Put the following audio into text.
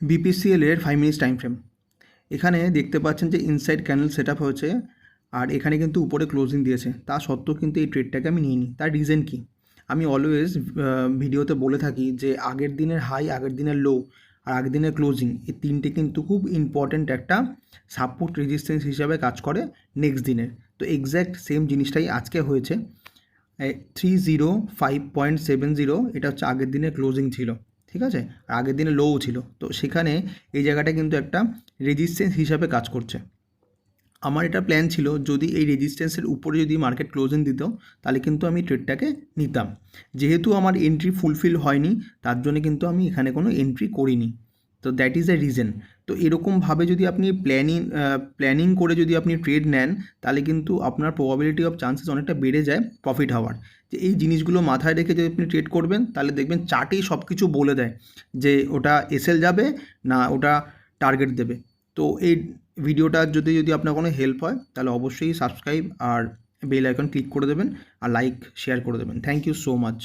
BPCL এর five minutes time frame এখানে দেখতে পাচ্ছেন যে ইনসাইড ক্যানেল সেট আপ হয়েছে, আর এখানে কিন্তু উপরে ক্লোজিং দিয়েছে। তা সত্ত্বেও কিন্তু এই ট্রেডটাকে আমি নিইনি। তার রিজন কি? আমি অলওয়েজ ভিডিওতে বলে থাকি যে আগের দিনের হাই আগের দিনের লো আর আগের দিনের ক্লোজিং এই তিনটে কিন্তু খুব ইম্পর্ট্যান্ট একটা সাপোর্ট রেজিস্ট্যান্স হিসাবে কাজ করে নেক্সট দিনের। তো এক্স্যাক্ট সেম জিনিসটাই আজকে হয়েছে। Three zero five point seven zero এটা হচ্ছে আগের দিনের ক্লোজিং ছিল। ঠিক আছে? আগের দিনে লোও ছিল। তো সেখানে এই জায়গাটা কিন্তু একটা রেজিস্ট্যান্স হিসাবে কাজ করছে। আমার এটা প্ল্যান ছিল, যদি এই রেজিস্ট্যান্সের উপরে যদি মার্কেট ক্লোজিং দিত, তাহলে কিন্তু আমি ট্রেডটাকে নিতাম। যেহেতু আমার এন্ট্রি ফুলফিল হয়নি, তার জন্য কিন্তু আমি এখানে কোনো এন্ট্রি করিনি। তো দ্যাট ইজ দ্য রিজন তো এরকমভাবে যদি আপনি প্ল্যানিং প্ল্যানিং করে যদি আপনি ট্রেড নেন, তাহলে কিন্তু আপনার প্রবাবিলিটি অফ চান্সেস অনেকটা বেড়ে যায় প্রফিট হওয়ার। যে এই জিনিসগুলো মাথায় রেখে যদি আপনি ট্রেড করবেন, তাহলে দেখবেন চার্টেই সব কিছু বলে দেয় যে ওটা এসএল যাবে না ওটা টার্গেট দেবে। তো এই ভিডিওটা যদি যদি আপনার কোনো হেল্প হয়, তাহলে অবশ্যই সাবস্ক্রাইব আর বেল আইকন ক্লিক করে দেবেন আর লাইক শেয়ার করে দেবেন। Thank you so much